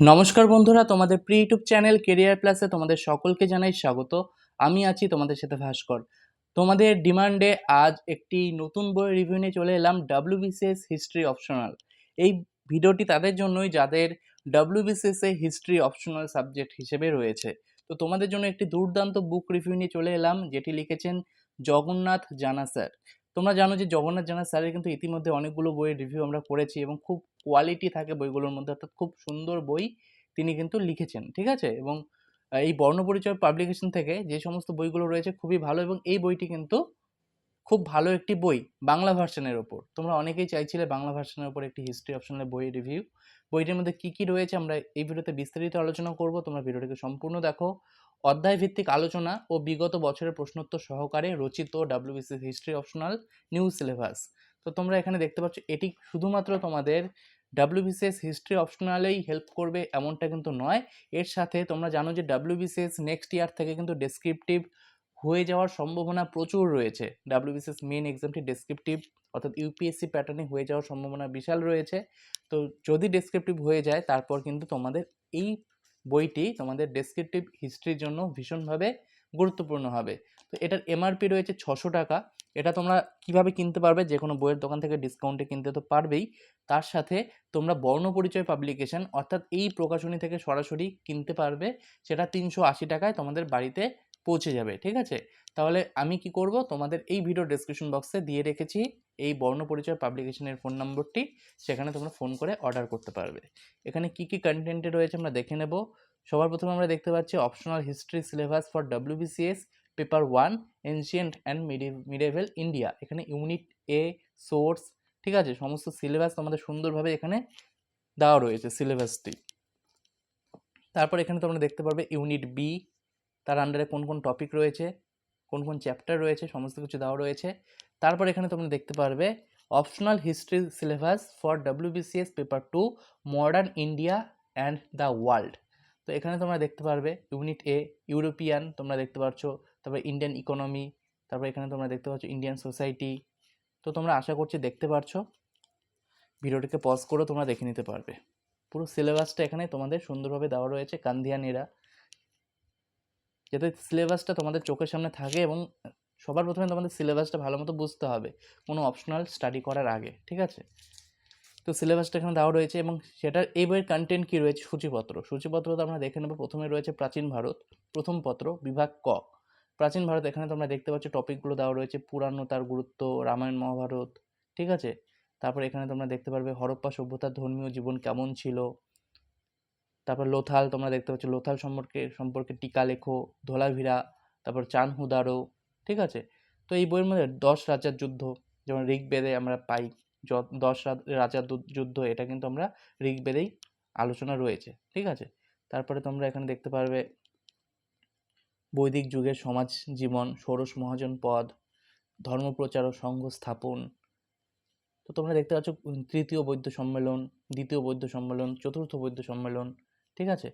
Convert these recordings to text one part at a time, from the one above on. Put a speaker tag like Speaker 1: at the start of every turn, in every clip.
Speaker 1: নমস্কার বন্ধুরা, তোমাদের প্রি ইউটিউব চ্যানেল কেরিয়ার প্লাসে তোমাদের সকলকে জানাই স্বাগত। আমি আছি তোমাদের সাথে ভাস্কর। তোমাদের ডিমান্ডে আজ একটি নতুন বই রিভিউ নিয়ে চলে এলাম ডাব্লিউবিসিএস হিস্ট্রি অপশনাল এই ভিডিওটি তাদের জন্যই যাদের ডাব্লিউবিসিএস এ হিস্ট্রি অপশনাল সাবজেক্ট হিসেবে রয়েছে। তো তোমাদের জন্য একটি দুর্দান্ত বুক রিভিউ নিয়ে চলে এলাম, যেটি লিখেছেন জগন্নাথ জানা স্যার তোমরা জানো যে জগন্নাথ জানা স্যারের কিন্তু ইতিমধ্যে অনেকগুলো বইয়ের রিভিউ আমরা করেছি এবং খুব কোয়ালিটি থাকে বইগুলোর মধ্যে, অর্থাৎ খুব সুন্দর বই তিনি কিন্তু লিখেছেন, ঠিক আছে? এবং এই বর্ণপরিচয় পাবলিকেশন থেকে যে সমস্ত বইগুলো রয়েছে খুবই ভালো এবং এই বইটি কিন্তু খুব ভালো একটি বই বাংলা ভার্সনের ওপর। তোমরা অনেকেই চাইছিলে বাংলা ভার্সনের ওপর একটি হিস্ট্রি অপশনের বই রিভিউ বইটির মধ্যে কী কী রয়েছে আমরা এই ভিডিওতে বিস্তারিত আলোচনা করব, তোমরা ভিডিওটিকে সম্পূর্ণ দেখো। অধ্যায় ভিত্তিক আলোচনা ও বিগত বছরের প্রশ্নোত্তর সহকারে রচিত WBC history optional new syllabus. তো তোমরা এখানে দেখতে পাচ্ছ, এটি শুধুমাত্র তোমাদের ডাব্লিউবিসিএস হিস্ট্রি অপশনালেই হেল্প করবে এমনটা কিন্তু নয়। এর সাথে তোমরা জানো যে ডাব্লিউবিসিএস নেক্সট ইয়ার থেকে কিন্তু ডেসক্রিপটিভ হয়ে যাওয়ার সম্ভাবনা প্রচুর রয়েছে। ডাব্লিউবিসিএস মেন এক্সামটি ডেসক্রিপটিভ অর্থাৎ ইউপিএসসি প্যাটার্নে হয়ে যাওয়ার সম্ভাবনা বিশাল রয়েছে। তো যদি ডেসক্রিপটিভ হয়ে যায়, তারপর কিন্তু তোমাদের এই বইটি তোমাদের ডেসক্রিপটিভ হিস্ট্রির জন্য ভীষণভাবে গুরুত্বপূর্ণ হবে। তো এটার এমআরপি রয়েছে ছশো টাকা। এটা তোমরা কীভাবে কিনতে পারবে যে কোনো বইয়ের দোকান থেকে ডিসকাউন্টে কিনতে তো পারবেই। তার সাথে তোমরা বর্ণ পরিচয় পাবলিকেশন অর্থাৎ এই প্রকাশনী থেকে সরাসরি কিনতে পারবে। সেটা তিনশো আশি টাকায় তোমাদের বাড়িতে পৌঁছে যাবে, ঠিক আছে? তাহলে আমি কি করব? তোমাদের এই ভিডিও ডেসক্রিপশন বক্সে দিয়ে রেখেছি এই বর্ণপরিচয় পাবলিকেশনের ফোন নম্বরটি সেখানে তোমরা ফোন করে অর্ডার করতে পারবে। এখানে কি কি কন্টেন্টে রয়েছে আমরা দেখে নেব। সবার প্রথমে আমরা দেখতে পাচ্ছি optional history syllabus for WBCS paper one ancient and medieval India এখানে ইউনিট এ সোর্স ঠিক আছে? সমস্ত সিলেবাস তোমাদের সুন্দরভাবে এখানে দেওয়া রয়েছে সিলেবাসটি তারপর এখানে তোমরা দেখতে পারবে ইউনিট বি তার আন্ডারে কোন কোন টপিক রয়েছে, কোন কোন চ্যাপ্টার রয়েছে, সমস্ত কিছু দেওয়া রয়েছে। তারপর এখানে তোমরা দেখতে পারবে optional history syllabus for WBCS paper two modern India and the world তো এখানে তোমরা দেখতে পারবে ইউনিট এ ইউরোপিয়ান তোমরা দেখতে পাচ্ছ তারপর ইন্ডিয়ান ইকোনমি তারপর এখানে তোমরা দেখতে পাচ্ছ ইন্ডিয়ান সোসাইটি তো তোমরা আশা করছি দেখতে পারছ। ভিডিওটিকে পজ করে তোমরা দেখে নিতে পারবে। পুরো সিলেবাসটা এখানে তোমাদের সুন্দরভাবে দেওয়া রয়েছে কান্দিয়ান এরা যাতে সিলেবাসটা তোমাদের চোখের সামনে থাকে এবং সবার প্রথমে তোমাদের সিলেবাসটা ভালো মতো বুঝতে হবে, কোনো অপশনাল স্টাডি করার আগে, ঠিক আছে? তো সিলেবাসটা এখানে দেওয়া রয়েছে এবং সেটার এই বইয়ের কন্টেন্ট কী রয়েছে? সূচিপত্র। সূচিপত্র তো আমরা দেখে নেব। প্রথমে রয়েছে প্রাচীন ভারত, প্রথম পত্র, বিভাগ ক। প্রাচীন ভারত এখানে তোমরা দেখতে পাচ্ছ টপিকগুলো দেওয়া রয়েছে পুরানো তার গুরুত্ব, রামায়ণ, মহাভারত, ঠিক আছে? তারপর এখানে তোমরা দেখতে পারবে হরপ্পা সভ্যতার ধর্মীয় জীবন কেমন ছিল তারপর লোথাল, তোমরা দেখতে পাচ্ছ লোথাল সম্পর্কে সম্পর্কে টিকা লেখো ধোলাভিরা তারপর চান হুদারো ঠিক আছে? তো এই বইয়ের মধ্যে দশ রাজার যুদ্ধ, যেমন ঋগ্বেদে আমরা পাই দশ রাজার যুদ্ধ, এটা কিন্তু আমরা ঋগ্বেদেই আলোচনা রয়েছে, ঠিক আছে? তারপরে তোমরা এখানে দেখতে পারবে বৈদিক যুগের সমাজ জীবন, ষোড়শ মহাজন পদ, ধর্মপ্রচার ও সংঘ স্থাপন। তো তোমরা দেখতে পাচ্ছ তৃতীয় বৈদ্য সম্মেলন, দ্বিতীয় বৈদ্য সম্মেলন, চতুর্থ বৈদ্য সম্মেলন ঠিক আছে?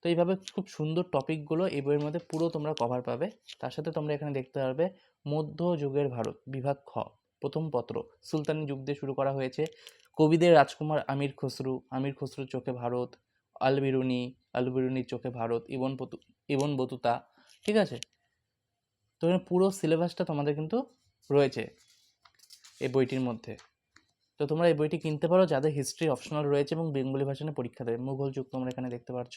Speaker 1: তো এইভাবে খুব সুন্দর টপিকগুলো এই বইয়ের মধ্যে পুরো তোমরা কভার পাবে। তার সাথে তোমরা এখানে দেখতে পারবে মধ্যযুগের ভারত, বিভাগ খ, প্রথম পত্র। সুলতানি যুগ দিয়ে শুরু করা হয়েছে। কবিদের রাজকুমার আমির খসরু, আমির খসরুর চোখে ভারত আল বিরুনি আল বিরুনির চোখে ভারত, ইবন পতু, ইবন বতুতা, ঠিক আছে? তো পুরো সিলেবাসটা তোমাদের কিন্তু রয়েছে এই বইটির মধ্যে। তো তোমরা এই বইটি কিনতে পারো, যাদের হিস্ট্রি অপশনাল রয়েছে এবং বেঙ্গলি ভাষণে পরীক্ষা দেবে মুঘল যুগ তোমরা এখানে দেখতে পাচ্ছ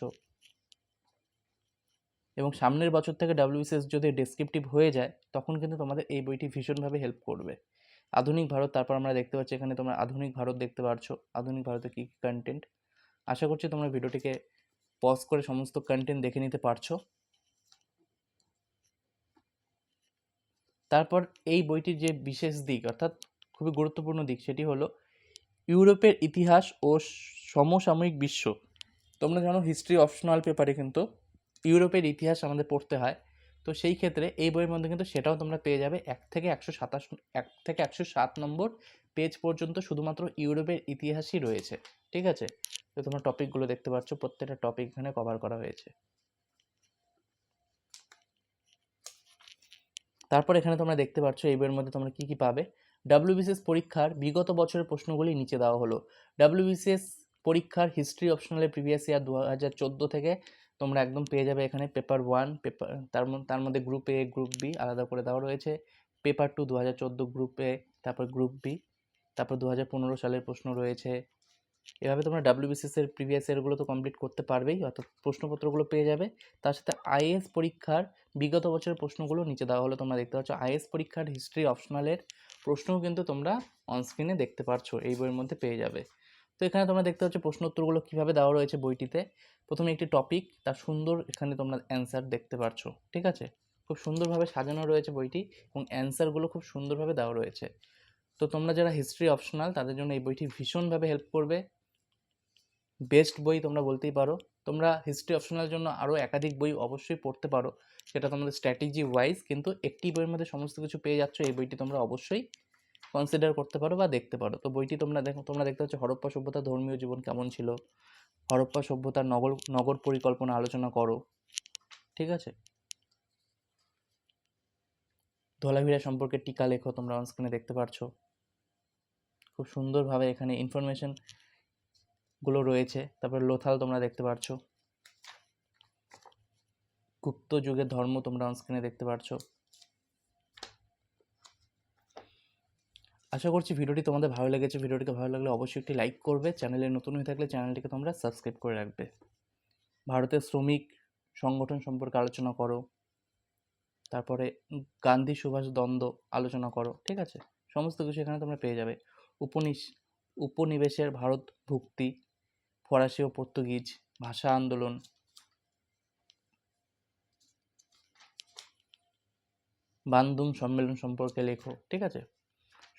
Speaker 1: এবং সামনের বছর থেকে ডাব্লিউবিসিএস যদি ডেসক্রিপটিভ হয়ে যায়, তখন কিন্তু তোমাদের এই বইটি ভীষণভাবে হেল্প করবে। আধুনিক ভারত, তারপর আমরা দেখতে পাচ্ছি এখানে তোমরা আধুনিক ভারত দেখতে পারছ। আধুনিক ভারতে কী কী কন্টেন্ট আশা করছি তোমরা ভিডিওটিকে পজ করে সমস্ত কন্টেন্ট দেখে নিতে পারছ। তারপর এই বইটির যে বিশেষ দিক, অর্থাৎ খুবই গুরুত্বপূর্ণ দিক সেটি হলো ইউরোপের ইতিহাস ও সমসাময়িক বিশ্ব। তোমরা জানো হিস্ট্রি অপশনাল পেপারে কিন্তু ইউরোপের ইতিহাস আমাদের পড়তে হয়। তো সেই ক্ষেত্রে এই বইয়ের মধ্যে কিন্তু সেটাও তোমরা পেয়ে যাবে এক থেকে একশো সাতাশ, এক থেকে একশো সাত নম্বর পেজ পর্যন্ত শুধুমাত্র ইউরোপের ইতিহাসই রয়েছে। ঠিক আছে? তো তোমরা টপিকগুলো দেখতে পাচ্ছ, প্রত্যেকটা টপিক এখানে কভার করা হয়েছে। তারপর এখানে তোমরা দেখতে পাচ্ছ এই বইয়ের মধ্যে তোমরা কি কি পাবে? ডাব্লিউবিসিএস পরীক্ষার বিগত বছরের প্রশ্নগুলি নিচে দেওয়া হলো। ডাব্লিউবিসিএস পরীক্ষার হিস্ট্রি অপশনালে প্রিভিয়াস ইয়ার দু হাজার চোদ্দ থেকে তোমরা একদম পেয়ে যাবে এখানে পেপার ওয়ান পেপার তার তার মধ্যে গ্রুপ এ গ্রুপ বি আলাদা করে দেওয়া রয়েছে। পেপার টু দু হাজার চোদ্দ গ্রুপ এ তারপর গ্রুপ বি তারপর দু হাজার পনেরো সালের প্রশ্ন রয়েছে। এভাবে তোমরা ডাব্লিউবিসিএস এর প্রিভিয়াস ইয়ারগুলো তো কমপ্লিট করতে পারবেই, অর্থাৎ প্রশ্নপত্রগুলো পেয়ে যাবে। তার সাথে আইএস পরীক্ষার বিগত বছরের প্রশ্নগুলো নিচে দেওয়া হলো, তোমরা দেখতে পাচ্ছ। আইএস পরীক্ষার হিস্ট্রি অপশনালের প্রশ্নও কিন্তু তোমরা অনস্ক্রিনে দেখতে পারছ, এই বইয়ের মধ্যে পেয়ে যাবে। তো এখানে তোমরা দেখতে পাচ্ছ প্রশ্ন উত্তরগুলো কীভাবে দেওয়া রয়েছে বইটিতে। প্রথমে একটি টপিক তার সুন্দর এখানে তোমরা অ্যান্সার দেখতে পারছ, ঠিক আছে? খুব সুন্দরভাবে সাজানো রয়েছে বইটি এবং অ্যান্সারগুলো খুব সুন্দরভাবে দেওয়া রয়েছে। তো তোমরা যারা হিস্ট্রি অপশনাল তাদের জন্য এই বইটি ভীষণভাবে হেল্প করবে। বেস্ট বই তোমরা বলতেই পারো। তোমরা হিস্ট্রি অপশনালের জন্য আরও একাধিক বই অবশ্যই পড়তে পারো। সেটা তোমাদের স্ট্র্যাটেজি ওয়াইজ কিন্তু একটি বইয়ের মধ্যে সমস্ত কিছু পেয়ে যাচ্ছ, এই বইটি তোমরা অবশ্যই কনসিডার করতে পারো বা দেখতে পারো। তো বইটি তোমরা দেখো, তোমরা দেখতে পাচ্ছ হরপ্পা সভ্যতা ধর্মীয় জীবন কেমন ছিল? হরপ্পা সভ্যতার নগর নগর পরিকল্পনা আলোচনা করো। ঠিক আছে? ধলাভিরা সম্পর্কে টিকা লেখো, তোমরা অনস্ক্রিনে দেখতে পারছ। খুব সুন্দরভাবে এখানে ইনফরমেশন গুলো রয়েছে। তারপরে লোথাল তোমরা দেখতে পারছ। গুপ্ত যুগের ধর্ম তোমরা অনস্ক্রিনে দেখতে পারছ। আশা করছি ভিডিওটি তোমাদের ভালো লেগেছে। ভিডিওটিকে ভালো লাগলে অবশ্যই একটি লাইক করবে। চ্যানেলে নতুন হয়ে থাকলে চ্যানেলটিকে তোমরা সাবস্ক্রাইব করে রাখবে। ভারতের শ্রমিক সংগঠন সম্পর্কে আলোচনা করো। তারপরে গান্ধী সুভাষ দ্বন্দ্ব আলোচনা করো। ঠিক আছে? সমস্ত কিছু এখানে তোমরা পেয়ে যাবে। উপনিশ উপনিবেশের ভারত ভুক্তি ফরাসি ও পর্তুগিজ ভাষা আন্দোলন। বান্দুম সম্মেলন সম্পর্কে লেখো, ঠিক আছে?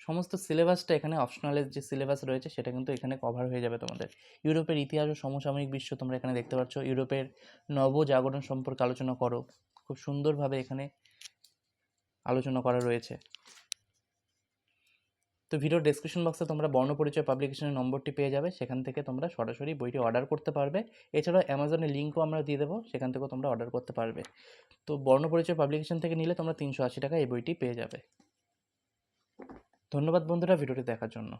Speaker 1: সমস্ত সিলেবাসটা এখানে অপশনালের যে সিলেবাস রয়েছে, সেটা কিন্তু এখানে কভার হয়ে যাবে তোমাদের। ইউরোপের ইতিহাস ও সমসাময়িক বিশ্ব তোমরা এখানে দেখতে পাচ্ছ। ইউরোপের নবজাগরণ সম্পর্কে আলোচনা করো। খুব সুন্দরভাবে এখানে আলোচনা করা রয়েছে। তো ভিডিও ডেসক্রিপশন বক্সে তোমরা বর্ণপরিচয় পাবলিকেশনের নম্বরটি পেয়ে যাবে। সেখান থেকে তোমরা সরাসরি বইটি অর্ডার করতে পারবে। এছাড়াও অ্যামাজনের লিঙ্কও আমরা দিয়ে দেবো। সেখান থেকেও তোমরা অর্ডার করতে পারবে। তো বর্ণপরিচয় পাবলিকেশন থেকে নিলে তোমরা তিনশো আশি টাকা এই বইটি পেয়ে যাবে। ধন্যবাদ বন্ধুরা ভিডিওটি দেখার জন্য।